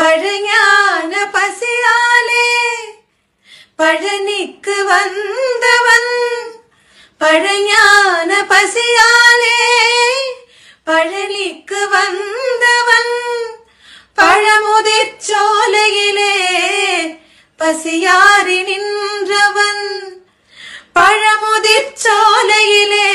பழஞான பசியாலே பழனிக்கு வந்தவன். பழஞான பசியாலே பழனிக்கு வந்தவன். பழமுதிர் சோலையிலே பசியாரி நின்றவன். பழமுதிர் சோலையிலே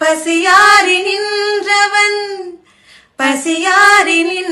பசியாரி நின்றவன். பசியாரி நின்றவன்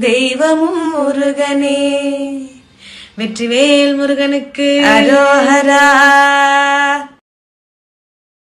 தெய்வமும் முருகனே. வெற்றிவேல் முருகனுக்கு அரோஹரா.